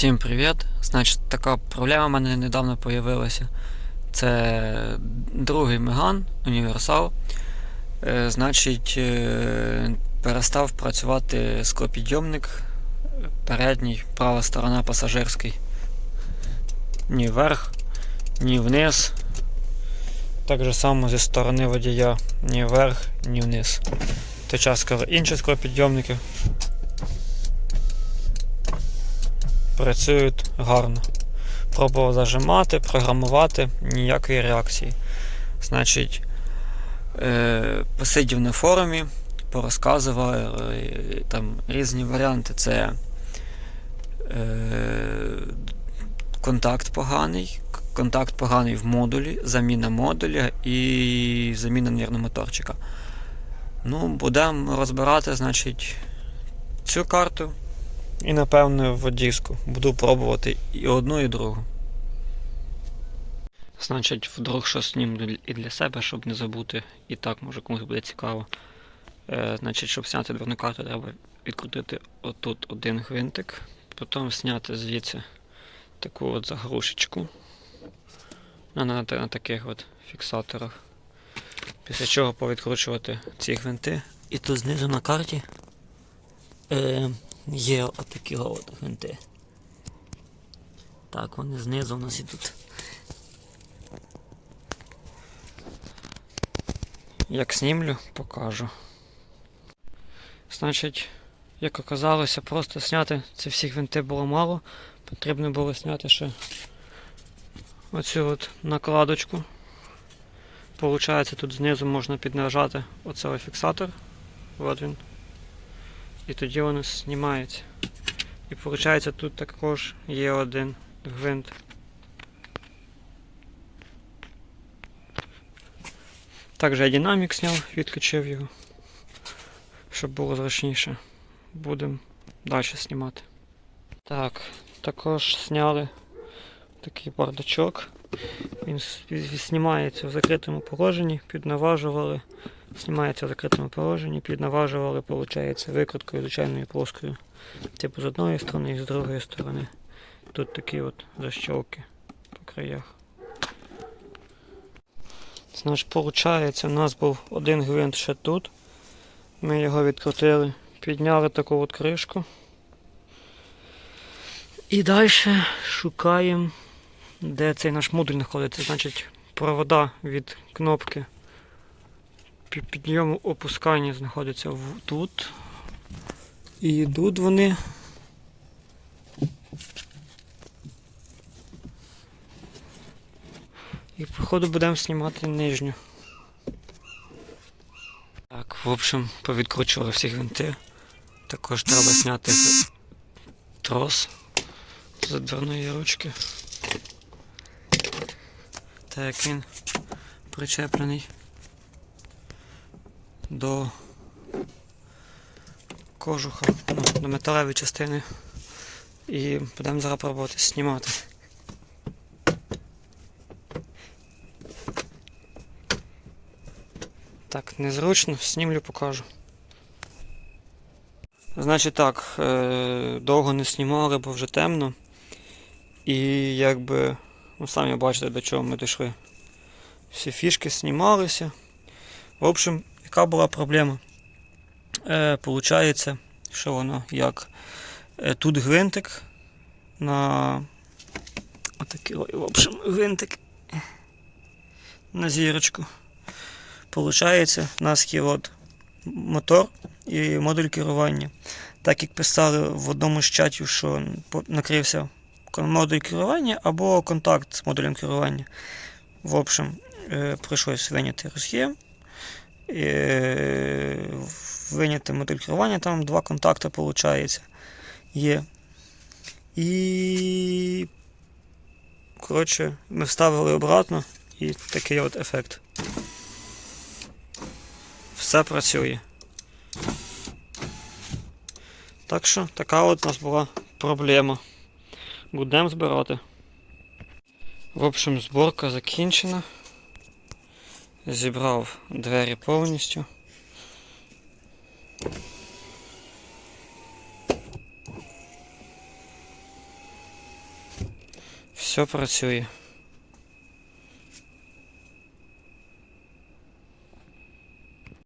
Всім привіт! Значить, така проблема в мене недавно з'явилася. Це другий Меган універсал. Е, значить, е, перестав працювати склопідйомник передній, права сторона пасажирський. Ні вверх, ні вниз. Так же само зі сторони водія ні вверх, ні вниз. Той час, коли інші склопідйомники працюють гарно. Пробував зажимати, програмувати, ніякої реакції. Значить, е, посидів на форумі, порозказував е, там різні варіанти. Це е, контакт поганий, контакт поганий в модулі, заміна модуля і заміна нервномоторчика. Ну, будемо розбирати, значить, цю карту. І напевно водійську. Буду пробувати і одну, і другу. Значить, вдруг щось зніму і для себе, щоб не забути. І так, може комусь буде цікаво. Е, значить, щоб зняти дверну карту, треба відкрутити отут один гвинтик. Потім зняти звідси таку от заглушечку. На, на, на таких от фіксаторах. Після чого повідкручувати ці гвинти. І тут знизу на карті. Е, Є отакі от гвинти. Так, вони знизу у нас ідуть. Як знімлю, покажу. Значить, як оказалося, просто зняти ці всі гвинти було мало. Потрібно було зняти ще оцю от накладочку. Получається, тут знизу можна піднажати оцей фіксатор. От він. І тоді воно знімається. І виходить, тут також є один гвинт. Також я динамік зняв, відключив його, щоб було зручніше. Будемо далі знімати. Так, також зняли такий бардачок. Він знімається в закритому положенні, піднаважували. Знімається в закритому положенні, піднаважували, виходить, викруткою звичайною плоскою. Типу з одної сторони і з другої сторони. Тут такі от защолки по краях. Значить, виходить, у нас був один гвинт ще тут. Ми його відкрутили, підняли таку от кришку. І далі шукаємо, де цей наш модуль знаходиться. Значить, провода від кнопки під підйому опускання знаходяться тут. І йдуть вони. І походу будемо знімати нижню. Так, в общем, повідкручували всі гвинти. Також треба зняти трос з дверної ручки. Так як він причеплений до кожуха, ну, до металевої частини. І будемо зараз пробувати знімати. Так, незручно, знімлю, покажу. Значить так, е, довго не знімали, бо вже темно. І якби, ну самі бачите, до чого ми дійшли. Всі фішки знімалися. В общем, яка була проблема? Е, Получається, що воно як е, тут гвинтик на отакий, в общем, гвинтик на зірочку. Получається, у нас є от мотор і модуль керування. Так як писали в одному з чатів, що накрився модуль керування або контакт з модулем керування. В общем, е, прийшлось виняти роз'єм, е, виняти модуль керування, там два контакти, виходить, є. І. Коротше, ми вставили обратно і такий от ефект. Все працює. Так що така от у нас була проблема. Будемо збирати. В общем, зборка закінчена. Зібрав двері повністю. Все працює.